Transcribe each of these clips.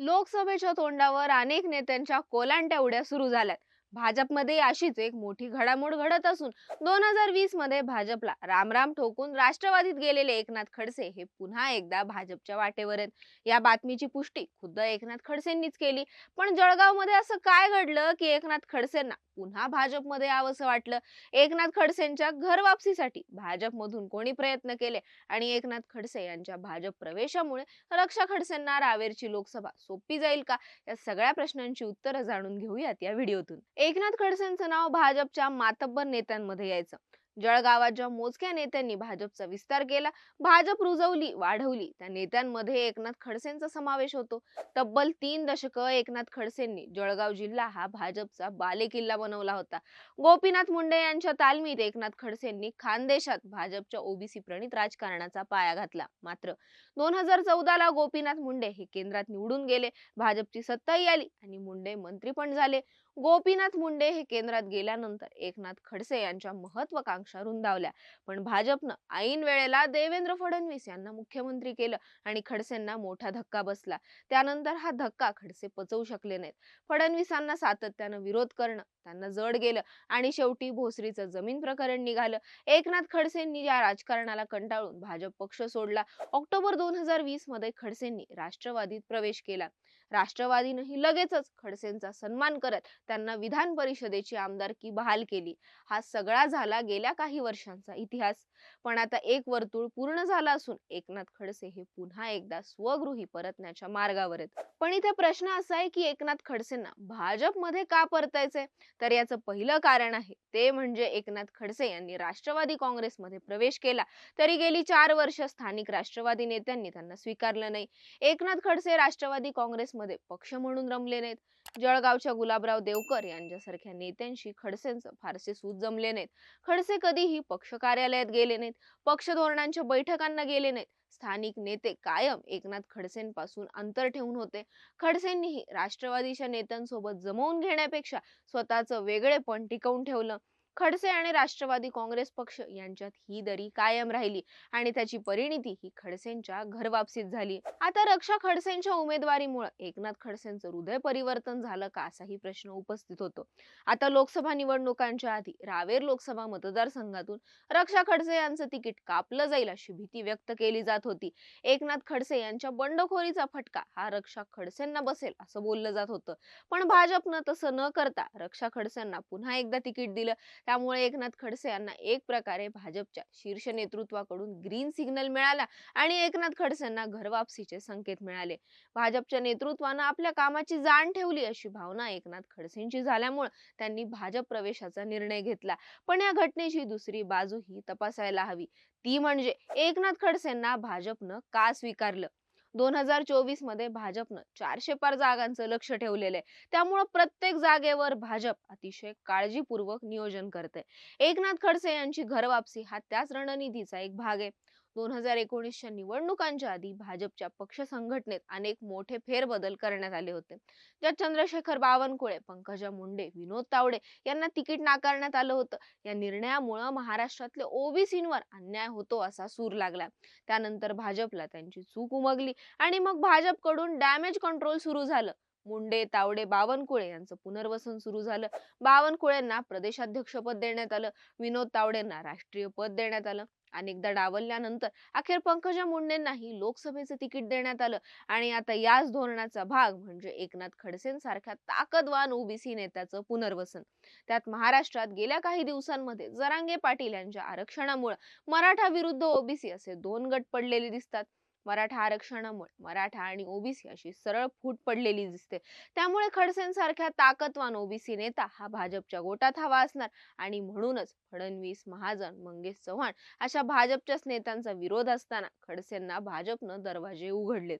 लोकसभेच्या तोंडावर अनेक नेत्यांच्या कोलांट्या उड्या सुरू झाल्यात. भाजपमध्ये अशीच एक मोठी घडामोड घडत असून दोन हजार वीसमध्ये भाजपला रामराम ठोकून राष्ट्रवादीत गेलेले एकनाथ खडसे हे पुन्हा एकदा भाजपच्या वाटेवर आहेत. या बातमीची पुष्टी खुद्द एकनाथ खडसेंनीच केली. पण जळगावमध्ये असं काय घडलं की एकनाथ खडसेंना पुन्हा भाजपमध्ये यावंसं वाटलं? एकनाथ खडसेंच्या घर वापसीसाठी भाजपमधून कोणी प्रयत्न केले? आणि एकनाथ खडसे यांच्या भाजप प्रवेशामुळे रक्षा खडसेंना रावेरची लोकसभा सोपी जाईल का? या सगळ्या प्रश्नांची उत्तरं जाणून घेऊयात या व्हिडिओतून. एकनाथ खडसेंचं नाव भाजपच्या मातब्बर नेत्यांमध्ये यायचं. जळगावाच्या मोजक्या नेत्यांनी भाजपचा विस्तार केला. भाजप रुजवली वाढवली. त्या नेत्यांमध्ये एकनाथ खडसेंचा समावेश होतो. तब्बल तीन दशकं एकनाथ खडसेंनी जळगाव जिल्हा हा भाजपचा बालेकिल्ला बनवला होता. गोपीनाथ मुंडे यांच्या तालमीत एकनाथ खडसेंनी खानदेशात भाजपच्या ओबीसी प्रणित राजकारणाचा पाया घातला. मात्र दोन हजार चौदाला गोपीनाथ मुंडे हे केंद्रात निवडून गेले. भाजपची सत्ताही आली आणि मुंडे मंत्री पण झाले. गोपीनाथ मुंडे हे केंद्रात गेल्यानंतर एकनाथ खडसे यांच्या महत्वाकांक्षा रुंदावल्या. पण भाजपनं ऐन वेळेला देवेंद्र फडणवीस यांना मुख्यमंत्री केलं आणि खडसेंना मोठा धक्का बसला. त्यानंतर हा धक्का खडसे पचवू शकले नाहीत. फडणवीसांना सातत्यानं विरोध करणं त्यांना जड गेलं आणि शेवटी भोसरीचं जमीन प्रकरण निघालं. एकनाथ खडसेंनी या राजकारणाला कंटाळून भाजप पक्ष सोडला. ऑक्टोबर दोन हजार वीसमध्ये खडसेंनी राष्ट्रवादीत प्रवेश केला. राष्ट्रवादीनंही लगेचच खडसेंचा सन्मान करत त्यांना विधान परिषदेची आमदारकी बहाल केली. हा सगळा झाला गेल्या काही वर्षांचा इतिहास. पण आता एक वर्तुळ पूर्ण झाला असून एकनाथ खडसे हे पुन्हा एकदा स्वगृही परतण्याच्या मार्गावर आहेत पण इथे प्रश्न असा आहे की एकनाथ खडसेंना भाजपमध्ये का परतायचंय? तर याचं पहिलं कारण आहे ते म्हणजे एकनाथ खडसे यांनी राष्ट्रवादी काँग्रेसमध्ये प्रवेश केला. तरी गेली चार वर्ष स्थानिक राष्ट्रवादी नेत्यांनी त्यांना स्वीकारलं नाही. एकनाथ खडसे राष्ट्रवादी काँग्रेस काँग्रेसमध्ये पक्ष म्हणून रमले नाहीत. जळगावच्या गुलाबराव देवकर यांच्यासारख्या नेत्यांशी खडसेंचं फारसे सूत जमले नाहीत. खडसे कधीही पक्ष कार्यालयात गेले नाहीत. पक्ष धोरणांच्या बैठकांना गेले नाहीत. स्थानिक नेते कायम एकनाथ खडसेंपासून अंतर ठेवून होते. खडसेंनीही राष्ट्रवादीच्या नेत्यांसोबत जमवून घेण्यापेक्षा स्वतःचं वेगळेपण टिकवून ठेवलं. खडसे आणि राष्ट्रवादी काँग्रेस पक्ष यांच्यात ही दरी कायम राहिली आणि त्याची परिणिती ही खडसेंच्या घरवापसीत झाली. आता रक्षा खडसेंच्या उमेदवारीमुळे एकनाथ खडसेंचं हृदय परिवर्तन झालं का असाही प्रश्न उपस्थित होतो. आता लोकसभा निवडणुकांच्या आधी रावेर लोकसभा मतदारसंघातून रक्षा खडसे यांचं तिकीट कापलं जाईल अशी भीती व्यक्त केली जात होती. एकनाथ खडसे यांच्या बंडखोरीचा फटका हा रक्षा खडसेंना बसेल असं बोललं जात होतं. पण भाजपनं तसं न करता रक्षा खडसेंना पुन्हा एकदा तिकीट दिलं. त्यामुळे एकनाथ खडसे यांना एक प्रकारे भाजपच्या शीर्ष नेतृत्वाकडून ग्रीन सिग्नल मिळाला आणि एकनाथ खडसेंना घरवापसीचे संकेत मिळाले. भाजपच्या नेतृत्वानं आपल्या कामाची जाण ठेवली अशी भावना एकनाथ खडसेंची झाल्यामुळे त्यांनी भाजप प्रवेशाचा निर्णय घेतला. पण या घटनेची दुसरी बाजू ही तपासायला हवी. ती म्हणजे एकनाथ खडसेंना भाजपनं का स्वीकारलं? दोन हजार चोवीसमध्ये भाजपनं चारशे पार जागांचं लक्ष ठेवलेलं आहे. त्यामुळं प्रत्येक जागेवर भाजप अतिशय काळजीपूर्वक नियोजन करते एकनाथ खडसे यांची घरवापसी हा त्याच रणनीतीचा एक भाग आहे. दोन हजार एकोणीसच्या निवडणुकांच्या आधी भाजपच्या पक्ष संघटनेत अनेक मोठे फेरबदल करण्यात आले होते. ज्यात चंद्रशेखर बावनकुळे पंकजा मुंडे विनोद तावडे यांना तिकीट नाकारण्यात आलं होतं. या निर्णयामुळं महाराष्ट्रातल्या ओबीसींवर अन्याय होतो असा सूर लागला. त्यानंतर भाजपला त्यांची चूक उमगली आणि मग भाजपकडून डॅमेज कंट्रोल सुरू झालं. मुंडे तावडे बावनकुळे यांचं पुनर्वसन सुरू झालं. बावनकुळेंना प्रदेशाध्यक्षपद देण्यात आलं. विनोद तावडेंना राष्ट्रीय पद देण्यात आलं. अनेकदा डावलल्यानंतर अखेर पंकजा मुंडेंनाही लोकसभेचं तिकीट देण्यात आलं. आणि आता याच धोरणाचा भाग म्हणजे एकनाथ खडसेंसारख्या ताकदवान ओबीसी नेत्याचं पुनर्वसन. त्यात महाराष्ट्रात गेल्या काही दिवसांमध्ये जरांगे पाटील यांच्या आरक्षणामुळे मराठा विरुद्ध ओबीसी असे दोन गट पडलेले दिसतात. मराठा आरक्षणामुळे. मराठा आणि ओबीसी अशी सरळ फूट पडलेली दिसते. त्यामुळे खडसेंसारख्या ताकदवान ओबीसी नेता हा भाजपच्या गोटात हवा असणार. आणि म्हणूनच फडणवीस महाजन मंगेश चव्हाण अशा भाजपच्याच नेत्यांचा विरोध असताना खडसेंना भाजपनं दरवाजे उघडलेत.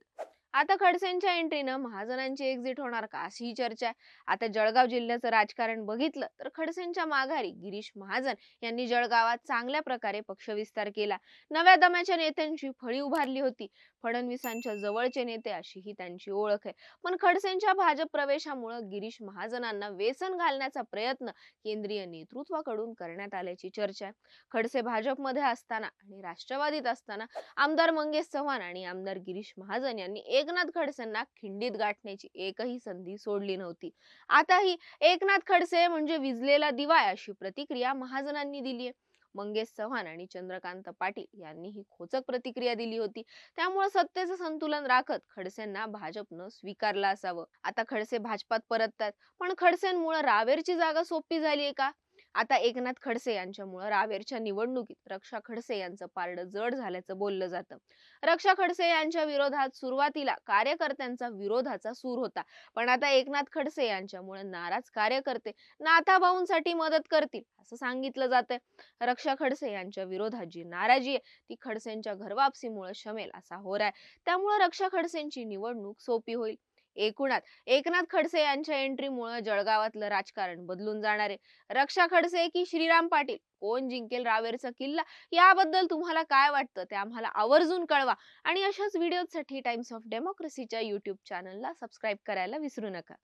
आता खडसेंच्या एंट्रीनं महाजनांची एक्झिट होणार का अशी ही चर्चा आहे. आता जळगाव जिल्ह्याचं राजकारण बघितलं तर खडसेंच्या माघारी गिरीश महाजन यांनी जळगावात चांगल्या प्रकारे पक्षविस्तार केला. नव्या दम्याच्या नेत्यांची फळी उभारली होती. फडणवीसांच्या जवळचे नेते अशी ही त्यांची ओळख आहे. पण खडसेंच्या भाजप प्रवेशामुळे गिरीश महाजनांना वेसन घालण्याचा प्रयत्न केंद्रीय नेतृत्वाकडून करण्यात आल्याची चर्चा आहे. खडसे भाजपमध्ये असताना आणि राष्ट्रवादीत असताना आमदार मंगेश चव्हाण आणि आमदार गिरीश महाजन यांनी एकनाथ खडसेंना खिंडीत गाठण्याची एकही संधी सोडली नव्हती. आताही एकनाथ खडसे म्हणजे विजलेला दिवा अशी प्रतिक्रिया महाजनांनी दिली आहे. मंगेश चव्हाण आणि चंद्रकांत पाटील यांनी ही खोचक प्रतिक्रिया दिली होती. त्यामुळे सत्तेचं संतुलन राखत खडसेंना भाजपनं स्वीकारलं असावं. आता खडसे भाजपात परततात पण खडसेंमुळे रावेरची जागा सोपी झाली आहे का? आता एकनाथ खडसे यांच्यामुळे रावेरच्या निवडणुकीत रक्षा खडसे यांचं पारडं जड झाल्याचं बोललं जातं. रक्षा खडसे यांच्या विरोधात सुरुवातीला कार्यकर्त्यांचा विरोधाचा सूर होता. पण आता एकनाथ खडसे यांच्यामुळे नाराज कार्यकर्ते नाथाभाऊंसाठी मदत करतील असं सांगितलं जातंय. रक्षा खडसे यांच्या विरोधात जी नाराजी आहे ती खडसेंच्या घरवापसीमुळे शमेल असा होर आहे. त्यामुळे रक्षा खडसेंची निवडणूक सोपी होईल. एकूणात एकनाथ खडसे यांच्या एंट्रीमुळे जळगावातलं राजकारण बदलून जाणार आहे. रक्षा खडसे की श्रीराम पाटील? कोण जिंकेल रावेरचा किल्ला? याबद्दल तुम्हाला काय वाटतं? ते आम्हाला आवर्जून कळवा. आणि अशाच व्हिडिओसाठी टाइम्स ऑफ डेमोक्रेसीच्या युट्यूब चॅनलला सबस्क्राईब करायला विसरू नका.